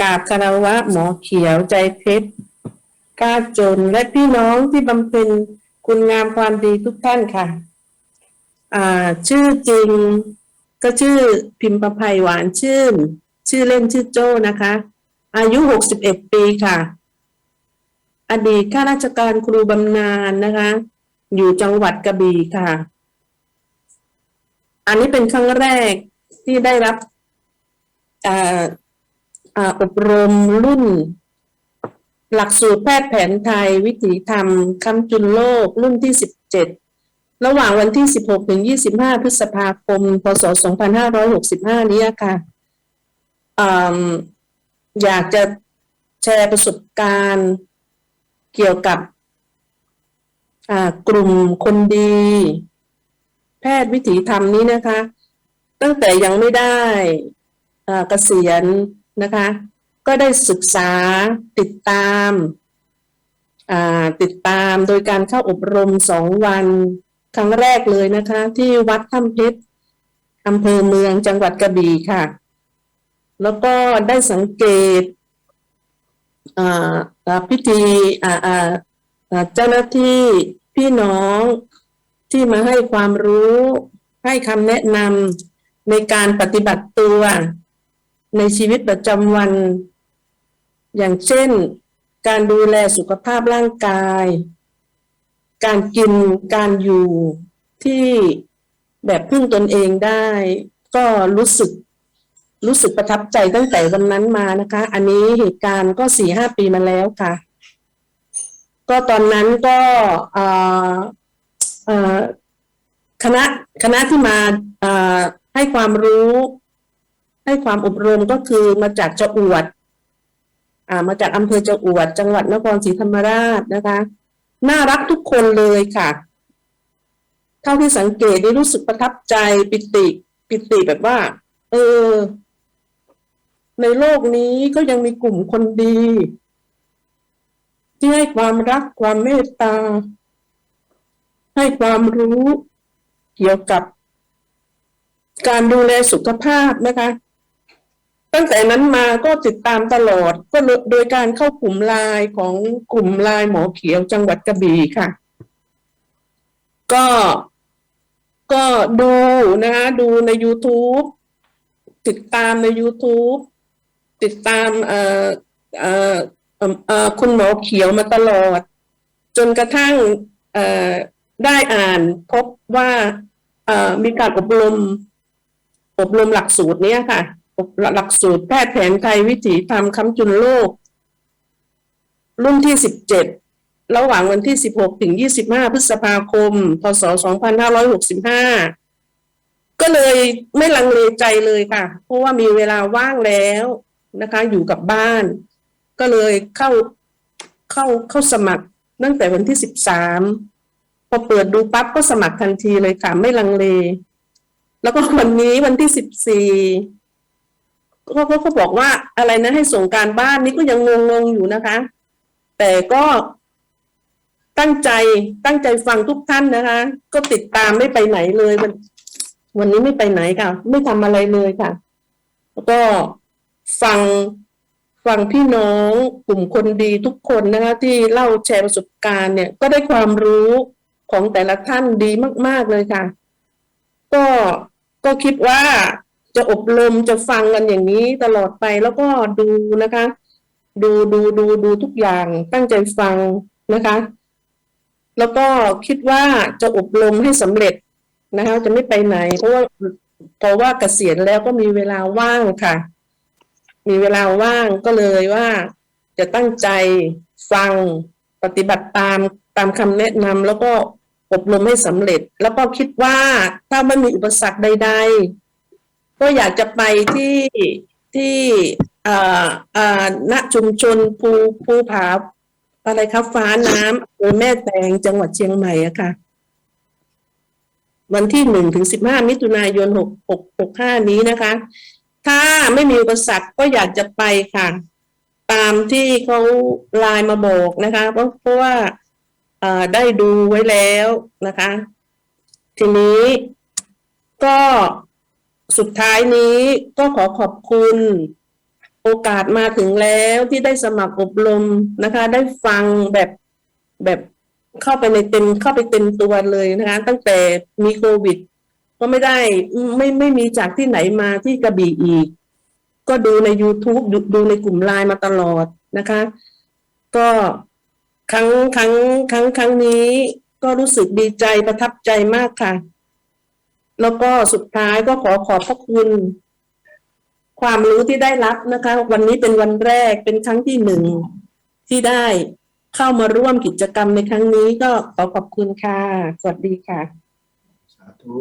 กราบคารวะหมอเขียวใจเพชรกล้าจนและพี่น้องที่บำเพ็ญคุณงามความดีทุกท่านค่ะ อ่า ชื่อจริงก็ชื่อพิมพ์ประภัยหวานชื่น ชื่อเล่นชื่อโจ้นะคะ อายุหกสิบเอ็ดปีค่ะ อดีตข้าราชการครูบำนาญนะคะ อยู่จังหวัดกระบี่ค่ะ อันนี้เป็นครั้งแรกที่ได้รับ อบรมรุ่น หลักสูตรแพทย์แผนไทยวิถีธรรมคำจุนโลกรุ่นที่สิบเจ็ดระหว่างวันที่สิบหกถึงยี่สิบห้าพฤษภาคม พศสองพันห้าร้อยหกสิบห้านี้ค่ะออยากจะแชร์ประสบการณ์เกี่ยวกับกลุ่มคนดี แพทย์วิถีธรรมนี้นะคะ ตั้งแต่ยังไม่ได้เกษียณ นะคะ ก็ได้ศึกษาติดตามาติดตามโดยการเข้าอบรมสองวันครั้งแรกเลยนะคะ ที่วัดถ้ำเพชรอำเภอเมืองจังหวัดกระบี่ค่ะ แล้วก็ได้สังเกตพิธีเจ้าหน้าที่พี่น้องที่มาให้ความรู้ให้คำแนะนำในการปฏิบัติตัว ในชีวิตประจำวัน อย่างเช่น การดูแลสุขภาพร่างกาย การกินการอยู่ที่แบบพึ่งตนเองได้ ก็รู้สึกรู้สึกประทับใจตั้งแต่วันนั้นมานะคะ อันนี้เหตุการณ์ก็สี่ห้าปีมาแล้วค่ะ ก็ตอนนั้นก็คณะคณะที่มาให้ความรู้ ให้ความอบรมก็คือมาจากจะอวดอ่ามาจากอำเภอจะอวด จังหวัดนครศรีธรรมราชนะคะ น่ารักทุกคนเลยค่ะ เท่าที่สังเกตได้รู้สึกประทับใจปิติ ปิติแบบว่า เออ ในโลกนี้ก็ยังมีกลุ่มคนดี ที่ให้ความรักความเมตตา ให้ความรู้เกี่ยวกับการดูแลสุขภาพนะคะ ตั้งแต่นั้นมาก็ติดตามตลอดก็โดยการเข้ากลุ่มไลน์ของกลุ่มไลน์หมอเขียวจังหวัดกระบี่ค่ะ ก็ก็ดูนะคะดูใน YouTube ติดตามใน YouTube ติดตามเอ่อเอ่อเอ่อคุณหมอเขียวมาตลอด จนกระทั่งเอ่อได้อ่านพบว่าเอ่อมีการอบรม อบรมหลักสูตรเนี้ยค่ะ หลักสูตรแพทย์แผนไทยวิถีธรรมคำจุนโลก รุ่นที่สิบเจ็ดระหว่างวันที่สิบหกถึงยี่สิบห้าพฤษภาคม พศสองพันห้าร้อยหกสิบห้าก็เลยไม่ลังเลใจเลยค่ะ เพราะว่ามีเวลาว่างแล้วนะคะ อยู่กับบ้าน ก็เลยเข้าเข้าเข้าสมัครตั้งแต่วันที่สิบสามพอเปิดดูปั๊บก็สมัครทันทีเลยค่ะ ไม่ลังเล แล้วก็วันนี้วันที่สิบสี่ เขาเขาบอกว่าอะไรนะให้ส่งการบ้านนี่ก็ยังงงๆอยู่นะคะ แต่ก็ตั้งใจตั้งใจฟังทุกท่านนะคะ ก็ติดตามไม่ไปไหนเลยวันวันนี้ไม่ไปไหนค่ะ ไม่ทำอะไรเลยค่ะ แล้วก็ฟังฟังพี่น้องกลุ่มคนดีทุกคนนะคะ ที่เล่าแชร์ประสบการณ์เนี่ย ก็ได้ความรู้ของแต่ละท่านดีมาก ๆเลยค่ะ ก็ก็คิดว่า จะอบรมจะฟังกันอย่างนี้ตลอดไปแล้วก็ดูนะคะ ดูดูดูดูทุกอย่างตั้งใจฟังนะคะ แล้วก็คิดว่าจะอบรมให้สำเร็จนะคะ จะไม่ไปไหน เพราะว่าเพราะว่าเกษียณแล้วก็มีเวลาว่างค่ะ มีเวลาว่างก็เลยว่าจะตั้งใจฟังปฏิบัติตามตามคำแนะนำแล้วก็อบรมให้สำเร็จ แล้วก็คิดว่าถ้าไม่มีอุปสรรคใด ๆ ก็อยากจะไปที่ที่อ่าอ่าณชุมชนภูภูผาอะไรครับฟ้าน้ำอำเภอแม่แตงจังหวัดเชียงใหม่อะค่ะ วันที่หนึ่งถึงสิบห้ามิถุนายนหกหกหกห้านี้นะคะ ถ้าไม่มีอุปสรรคก็อยากจะไปค่ะ ตามที่เขาไลน์มาบอกนะคะ เพราะเพราะว่าได้ดูไว้แล้วนะคะ ทีนี้ก็ สุดท้ายนี้ก็ขอขอบคุณ โอกาสมาถึงแล้วที่ได้สมัครอบรมนะคะ ได้ฟังแบบแบบเข้าไปในเต็มเข้าไปเต็มตัวเลยนะคะ ตั้งแต่มีโควิด ก็ไม่ได้ไม่ไม่มีจากที่ไหนมาที่กระบี่อีก ก็ดูใน YouTube ดูดูในกลุ่มไลน์มาตลอดนะคะ ก็ครั้งครั้งครั้งครั้งนี้ก็รู้สึกดีใจประทับใจมากค่ะ แล้วก็สุดท้ายก็ขอขอบพระคุณ ความรู้ที่ได้รับนะคะ วันนี้เป็นวันแรกเป็นครั้งที่หนึ่งที่ได้เข้ามาร่วมกิจกรรมในครั้งนี้ก็ขอขอบคุณค่ะ สวัสดีค่ะ สาธุ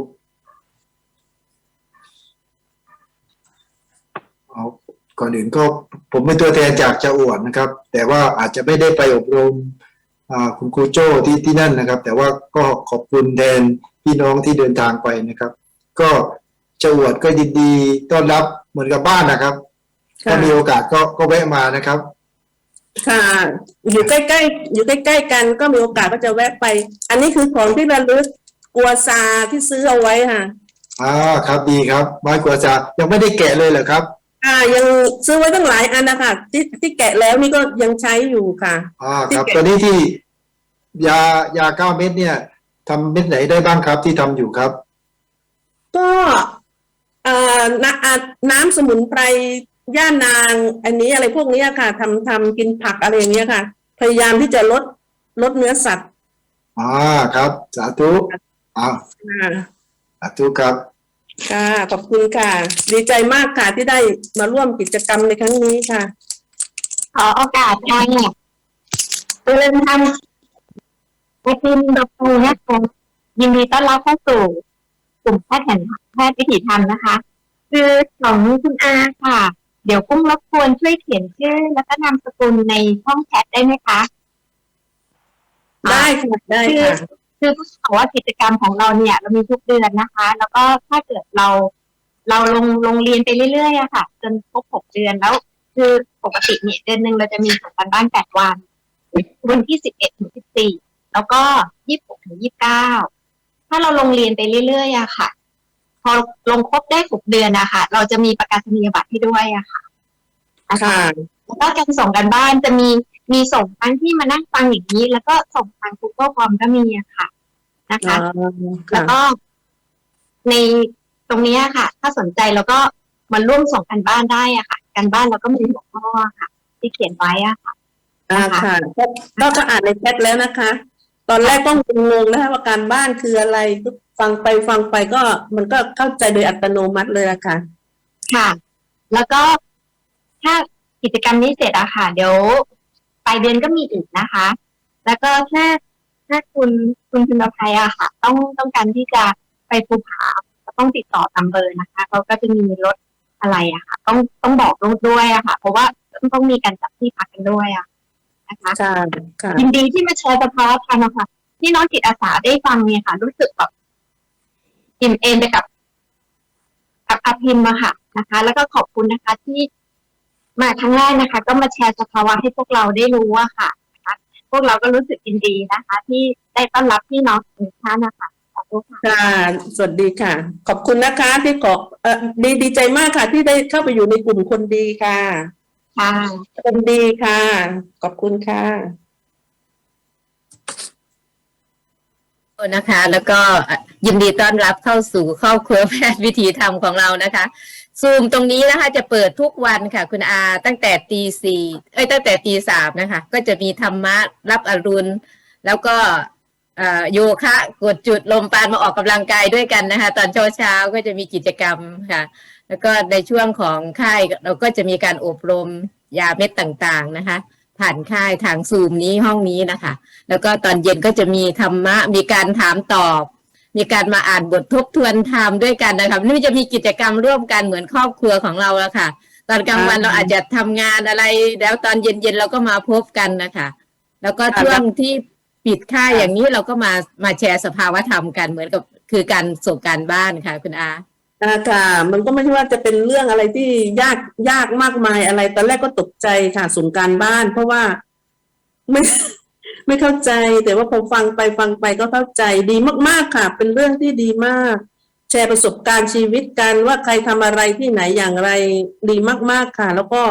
เอาก่อนอื่นก็ผมเป็นตัวแทนจากจะอวดนะครับ แต่ว่าอาจจะไม่ได้ไปอบรมคุณครูโจ้ที่ที่นั่นนะครับ แต่ว่าก็ขอบคุณแทน พี่น้องที่เดินทางไปนะครับ ก็จะอวดก็ยินดีต้อนรับเหมือนกับบ้านนะครับค่ะถ้ามีโอกาสก็ก็แวะมานะครับ ค่ะ อยู่ใกล้ๆอยู่ใกล้ๆกันก็มีโอกาสก็จะแวะไป อันนี้คือของที่ระลึกกัวซาที่ซื้อเอาไว้ค่ะอ่าครับดีครับไม้กวาดจายังไม่ได้แกะเลยเหรอครับอ่ายังซื้อไว้ตั้งหลายอันนะคะที่ที่แกะแล้วนี่ก็ยังใช้อยู่ค่ะอ่าครับที่แกะตอนนี้ที่ยายาเก้าเม็ดเนี่ย ทำเม็ดไหนได้บ้างครับที่ทำอยู่ครับ ก็เอ่อน้ำอ่าน้ำสมุนไพรย่านางอันนี้อะไรพวกเนี้ยค่ะทำทำกินผักอะไรอย่างเงี้ยค่ะ พยายามที่จะลดลดเนื้อสัตว์อ่าครับ สาธุอ่าค่ะสาธุครับ ค่ะขอบคุณค่ะ ดีใจมากค่ะที่ได้มาร่วมกิจกรรมในครั้งนี้ค่ะ ขอโอกาสค่ะเริญทำ วิทีมดรนะคะยินดีต้อนรับเข้าสู่กลุ่มแพทย์แผนแพทย์วิถีธรรมนะคะ คือของคุณอาค่ะ เดี๋ยวกุ้งรบกวนช่วยเขียนชื่อ แล้วก็นามสกุลในช่องแชทได้ไหมคะได้ค่ะได้ค่ะคือต้องบอกว่ากิจกรรมของเราเนี่ย เรามีทุกเดือนนะคะ แล้วก็ถ้าเกิดเรา เราลงลงเรียนไปเรื่อยๆอะค่ะ จนครบหกเดือนแล้ว คือปกติเนี่ยเดือนหนึ่งเราจะมีส่งการบ้านแปดวัน วันที่สิบเอ็ดถึงสิบสี่ แล้วก็ยี่สิบหกถึงยี่สิบเก้าถ้าเราลงเรียนไปเรื่อยๆอะค่ะ พอลงครบได้หกเดือนนะคะเราจะมีประกาศนียบัตรให้ด้วยอะค่ะนะคะค่ะแล้วก็การส่งกันบ้านจะมีมีส่งทั้งที่มานั่งฟังอย่างนี้ แล้วก็ส่งทาง Google Form ก็มีอะค่ะ นะคะ แล้ค่ะวก็ในตรงเนี้ยค่ะ ถ้าสนใจแล้วก็มาร่วมส่งกันบ้านได้อะค่ะ กันบ้านเราก็มีหัวข้อค่ะ ที่เขียนไว้อะค่ะอ่าค่ะก็ก็ก็อ่านในแชทแล้วนะคะ ตอนแรกก็งงๆนะคะว่าการบ้านคืออะไรก็ฟังไปฟังไปก็มันก็เข้าใจโดยอัตโนมัติเลยอะค่ะ ค่ะ แล้วก็ถ้ากิจกรรมนี้เสร็จอะค่ะ เดี๋ยวปลายเดือนก็มีอีกนะคะ แล้วก็ถ้าถ้าคุณคุณพิมพ์ภัยอะค่ะ ต้องต้องการที่จะไปภูผาต้องติดต่อตามเบอร์นะคะเขาก็จะมีรถอะไรอะค่ะ ต้องต้องบอกลูกด้วยอะค่ะ เพราะว่าต้องต้องมีการจัดที่พักกันด้วยอะ นะคะค่ะค่ะยินดีที่มาแชร์สภาวะธรรมอะค่ะที่น้องจิตอาสาได้ฟังเนี่ยค่ะ รู้สึกแบบอิ่มเอมไปกับกับอาพิมพ์อะค่ะนะคะ แล้วก็ขอบคุณนะคะ ที่มาครั้งแรกนะคะ ก็มาแชร์สภาวะให้พวกเราได้รู้อะค่ะนะคะพวกเราก็รู้สึกยินดีนะคะ ที่ได้ต้อนรับพี่น้องทุกท่านนะคะขอบคุณค่ะค่ะ สวัสดีค่ะ ขอบคุณนะคะที่ขอเออดีดีใจมากค่ะ ที่ได้เข้าไปอยู่ในกลุ่มคนดีค่ะ ค่ะคนดีค่ะ ขอบคุณค่ะนะคะ แล้วก็ยินดีต้อนรับเข้าสู่ครอบครัวแพทย์วิถีธรรมของเรานะคะซูมตรงนี้นะคะจะเปิดทุกวันค่ะ คุณอาตั้งแต่ตีสี่เอ้ยตั้งแต่ตีสามนะคะ ก็จะมีธรรมะรับอรุณ แล้วก็เอ่อโยคะกดจุดลมปานมาออกกำลังกายด้วยกันนะคะ ตอนเช้าเช้าๆก็จะมีกิจกรรมค่ะ แล้วก็ในช่วงของค่ายเราก็จะมีการอบรมยาเม็ดต่างๆนะคะ ผ่านค่ายทางซูมนี้ห้องนี้นะคะ แล้วก็ตอนเย็นก็จะมีธรรมะ มีการถามตอบ มีการมาอ่านบททบทวนธรรมด้วยกันนะคะนี่จะมีกิจกรรมร่วมกันเหมือนครอบครัวของเราแล้วค่ะ ตอนกลางวันอ่าเราอาจจะทำงานอะไร แล้วตอนเย็นๆเราก็มาพบกันนะคะ แล้วก็ค่ะช่วงที่ปิดค่ายอย่างนี้เราก็มามาแชร์สภาวะธรรมกันเหมือนกับคือการส่งการบ้านค่ะคุณอาอ่า ค่ะ มันก็ไม่ใช่ว่าจะเป็นเรื่องอะไรที่ยากยากมากมายอะไร ตอนแรกก็ตกใจค่ะสงการบ้าน เพราะว่าไม่ไม่เข้าใจ แต่ว่าพอฟังไปฟังไปก็เข้าใจดีมาก ๆ ค่ะ เป็นเรื่องที่ดีมาก แชร์ประสบการณ์ชีวิตกันว่าใครทำอะไรที่ไหนอย่างไรดีมาก ๆค่ะ แล้วก็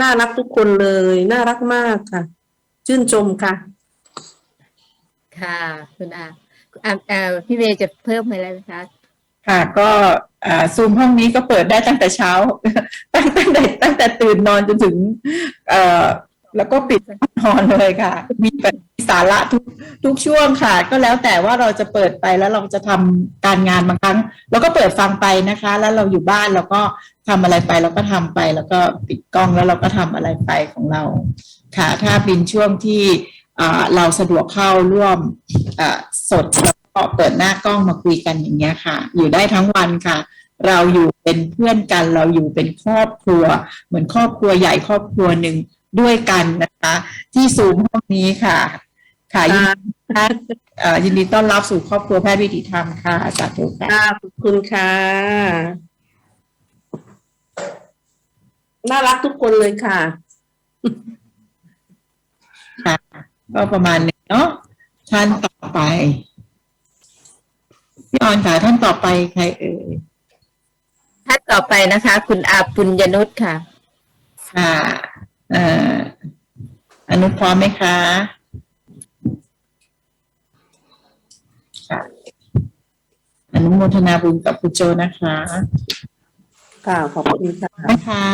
น่ารักทุกคนเลย น่ารักมากค่ะ ชื่นชมค่ะ ค่ะ คุณอาอ่าพี่เวย์จะเพิ่มอะไรไหมคะ ค่ะก็ซูมห้องนี้ก็เปิดได้ตั้งแต่เช้า ตั้งตั้งแต่ตั้งแต่ตื่นนอนจนถึงแล้วก็ปิดนอนเลยค่ะ มีสาระทุกทุกช่วงค่ะ ก็แล้วแต่ว่าเราจะเปิดไปแล้วเราจะทำการงานบางครั้งเราก็เปิดฟังไปนะคะ แล้วเราอยู่บ้านเราก็ทำอะไรไปเราก็ทำไป แล้วก็ปิดกล้องแล้วเราก็ทำอะไรไปของเรา ค่ะ ถ้าเป็นช่วงที่เราสะดวกเข้าร่วมสด ก็เปิดหน้ากล้องมาคุยกันอย่างเงี้ยค่ะ อยู่ได้ทั้งวันค่ะ เราอยู่เป็นเพื่อนกัน เราอยู่เป็นครอบครัว เหมือนครอบครัวใหญ่ครอบครัวหนึ่งด้วยกันนะคะ ที่ซูมห้องนี้ค่ะค่ะยินดีต้อนเอ่อยินดีต้อนรับสู่ครอบครัวแพทย์วิถีธรรมค่ะสาธุค่ะค่ะขอบคุณค่ะน่ารักทุกคนเลยค่ะค่ะ ก็ประมาณนี้เนาะท่านต่อไป พี่ออนค่ะท่านต่อไปใครเอ่ยท่านต่อไปนะคะ คุณอาปุญญนุชค่ะ ค่ะเอ่ออนุพร้อมไหมคะค่ะอนุโมทนาบุญกับคุณโจนะคะค่ะขอบคุณค่ะ นะคะ